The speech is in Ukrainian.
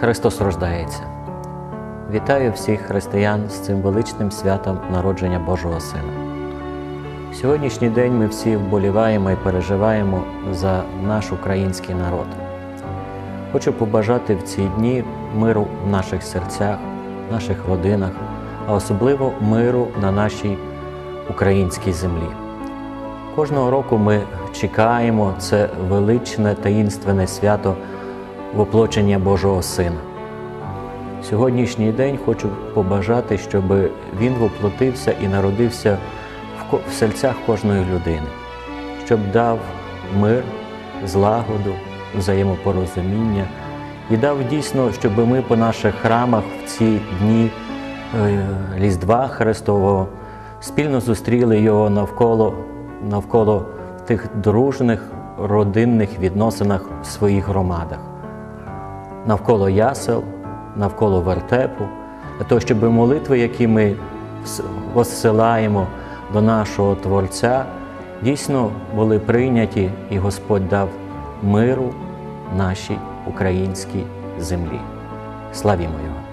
Христос рождається. Вітаю всіх християн з цим величним святом народження Божого Сина. Сьогоднішній день ми всі вболіваємо і переживаємо за наш український народ. Хочу побажати в ці дні миру в наших серцях, наших родинах, а особливо миру на нашій українській землі. Кожного року ми чекаємо це величне таїнственне свято воплочення Божого Сина. Сьогоднішній день хочу побажати, щоб він воплотився і народився в серцях кожної людини, щоб дав мир, злагоду, взаємопорозуміння і дав дійсно, щоб ми по наших храмах в ці дні е, Різдва Христового спільно зустріли його навколо, навколо тих дружних родинних відносинах в своїх громадах навколо ясел, навколо вертепу, для того, щоб молитви, які ми посилаємо до нашого Творця, дійсно були прийняті, і Господь дав миру нашій українській землі. Славімо Його!